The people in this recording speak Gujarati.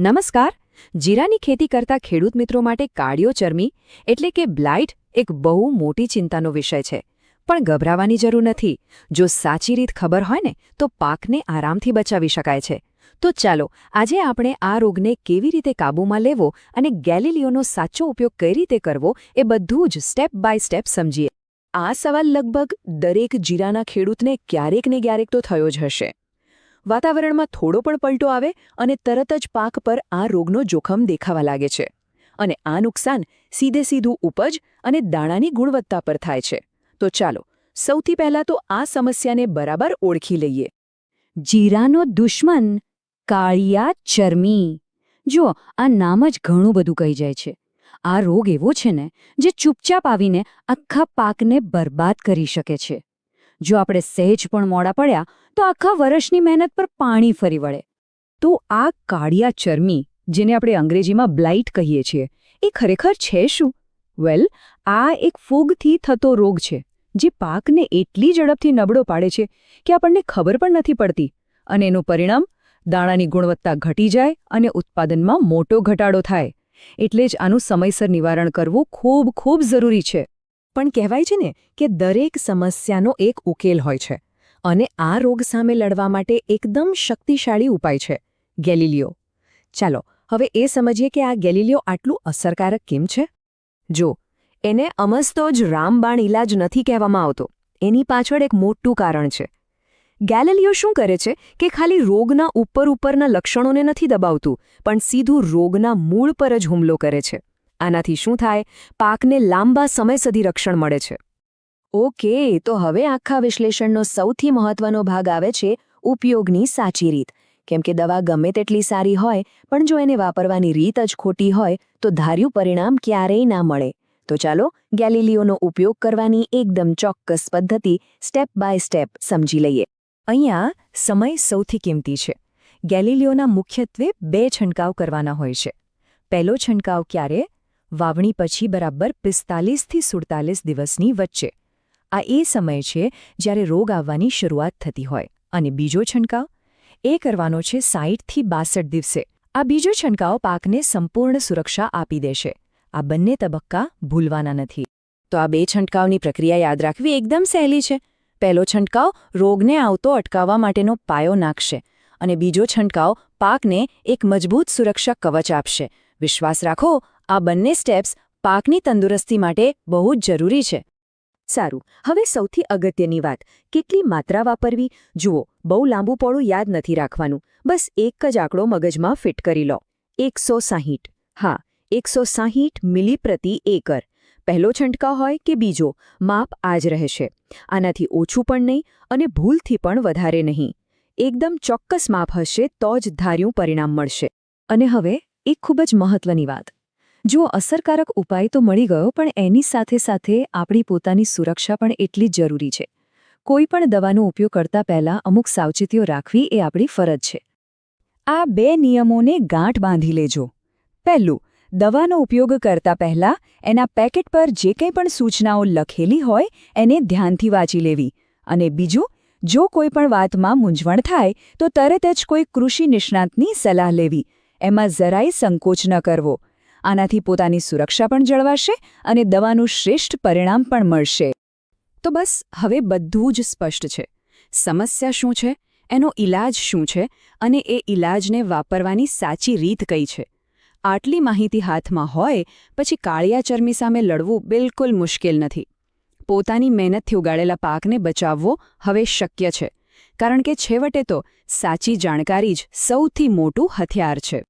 નમસ્કાર. જીરાની ખેતી કરતા ખેડૂત મિત્રો માટે કાળિયો ચરમી એટલે કે બ્લાઇટ એક બહુ મોટી ચિંતાનો વિષય છે. પણ ગભરાવાની જરૂર નથી. જો સાચી રીત ખબર હોય ને, તો પાકને આરામથી બચાવી શકાય છે. તો ચાલો, આજે આપણે આ રોગને કેવી રીતે કાબૂમાં લેવો અને ગેલિલિયોનો સાચો ઉપયોગ કઈ રીતે કરવો એ બધું જ સ્ટેપ બાય સ્ટેપ સમજીએ. આ સવાલ લગભગ દરેક જીરાના ખેડૂતને ક્યારેક ને ક્યારેક તો થયો જ હશે. વાતાવરણમાં થોડો પણ પલટો આવે અને તરત જ પાક પર આ રોગનો જોખમ દેખાવા લાગે છે. અને આ નુકસાન સીધે સીધું ઉપજ અને દાણાની ગુણવત્તા પર થાય છે. તો ચાલો, સૌથી પહેલાં તો આ સમસ્યાને બરાબર ઓળખી લઈએ. જીરાનો દુશ્મન કાળિયા ચરમી. જુઓ, આ નામ જ ઘણું બધું કહી જાય છે. આ રોગ એવો છે ને, જે ચૂપચાપ આવીને આખા પાકને બરબાદ કરી શકે છે. જો આપણે સહેજ પણ મોડા પડ્યા, તો આખા વર્ષની મહેનત પર પાણી ફરી વળે. તો આ કાળિયા ચરમી, જેને આપણે અંગ્રેજીમાં બ્લાઇટ કહીએ છીએ, એ ખરેખર છે શું? વેલ, આ એક ફૂગથી થતો રોગ છે, જે પાકને એટલી ઝડપથી નબળો પાડે છે કે આપણને ખબર પણ નથી પડતી અને એનું પરિણામ, દાણાની ગુણવત્તા ઘટી જાય અને ઉત્પાદનમાં મોટો ઘટાડો થાય. એટલે જ આનું સમયસર નિવારણ કરવું ખૂબ ખૂબ જરૂરી છે. પણ કહેવાય છે ને કે દરેક સમસ્યાનો એક ઉકેલ હોય છે અને આ રોગ સામે લડવા માટે એકદમ શક્તિશાળી ઉપાય છે. ગેલિલિયો. ચાલો, હવે એ સમજીએ કે આ ગેલિલિયો આટલું અસરકારક કેમ છે? જો, એને અમસ્તો જ રામબાણ ઇલાજ નથી કહેવામાં આવતો. એની પાછળ એક મોટું કારણ છે. ગેલિલિયો શું કરે છે કે ખાલી રોગના ઉપર ઉપરના લક્ષણોને નથી દબાવતું, પણ સીધું રોગના મૂળ પર જ હુમલો કરે છે. આનાથી શું થાય? પાકને લાંબા સમય સુધી રક્ષણ મળે છે. ઓકે, તો હવે આખા વિશ્લેષણનો સૌથી મહત્વનો ભાગ આવે છે ઉપયોગની સાચી રીત. કેમ કે દવા ગમે તેટલી સારી હોય, પણ જો એને વાપરવાની રીત જ ખોટી હોય, તો ધાર્યું પરિણામ ક્યારેય ના મળે. તો ચાલો ગેલિલિયોનો ઉપયોગ કરવાની એકદમ ચોક્કસ પદ્ધતિ સ્ટેપ બાય સ્ટેપ સમજી લઈએ. અહીંયા સમય સૌથી કિંમતી છે. ગેલિલિયોના મુખ્યત્વે બે છંટકાવ કરવાના હોય છે. પહેલો છંટકાવ ક્યારે? વાવણી પછી બરાબર પિસ્તાલીસથી સુડતાલીસ દિવસની વચ્ચે. આ એ સમય છે જ્યારે રોગ આવવાની શરૂઆત થતી હોય. અને બીજો છંટકાવ? એ કરવાનો છે સાઈઠથી બાસઠ દિવસે. આ બીજો છંટકાવ પાકને સંપૂર્ણ સુરક્ષા આપી દેશે. આ બંને તબક્કા ભૂલવાના નથી. તો આ બે છંટકાવની પ્રક્રિયા યાદ રાખવી એકદમ સહેલી છે. પહેલો છંટકાવ, રોગને આવતો અટકાવવા માટેનો પાયો નાખશે. અને બીજો છંટકાવ, પાકને એક મજબૂત સુરક્ષા કવચ આપશે. વિશ્વાસ રાખો આ બંને સ્ટેપ્સ પાકની તંદુરસ્તી માટે બહુ જ જરૂરી છે. સારું, હવે સૌથી અગત્યની વાત, કેટલી માત્રા વાપરવી? જુઓ, બહુ લાંબુ પોળું યાદ નથી રાખવાનું. બસ એક જ આંકડો મગજમાં ફિટ કરી લો. એકસો સાહીઠ. હા, એકસો સાહીઠ મિલી પ્રતિ એકર. પહેલો છંટકાવ હોય કે બીજો, માપ આ જ રહેશે. આનાથી ઓછું પણ નહીં અને ભૂલથી પણ વધારે નહીં. એકદમ ચોક્કસ માપ હશે તો જ ધાર્યું પરિણામ મળશે. અને હવે, એક ખૂબ જ મહત્વની વાત. જો અસરકારક ઉપાય તો મળી ગયો, પણ એની સાથે સાથે આપણી પોતાની સુરક્ષા પણ એટલી જ જરૂરી છે. કોઈ પણ દવાનો ઉપયોગ કરતા પહેલા અમુક સાવચેતીઓ રાખવી એ આપણી ફરજ છે. આ બે નિયમોને ગાંઠ બાંધી લેજો. પહેલું, દવાનો ઉપયોગ કરતા પહેલા એના પેકેટ પર જે કંઈ પણ સૂચનાઓ લખેલી હોય એને ધ્યાનથી વાંચી લેવી. અને બીજું, જો કોઈ પણ વાતમાં મૂંઝવણ થાય, તો તરત જ કોઈ કૃષિ નિષ્ણાતની સલાહ લેવી. એમાં જરાય સંકોચ ન કરવો. આનાથી પોતાની સુરક્ષા પણ જળવાશે અને દવાનું શ્રેષ્ઠ પરિણામ પણ મળશે. તો બસ, હવે બધું જ સ્પષ્ટ છે. સમસ્યા શું છે? એનો ઈલાજ શું છે? અને એ ઈલાજને વાપરવાની સાચી રીત કઈ છે? આટલી માહિતી હાથમાં હોય, પછી કાળિયા ચરમી સામે લડવું બિલકુલ મુશ્કેલ નથી. પોતાની મહેનતથી ઉગાડેલા પાકને બચાવવો હવે શક્ય છે. કારણ કે છેવટે તો સાચી જાણકારી જ સૌથી મોટું હથિયાર છે.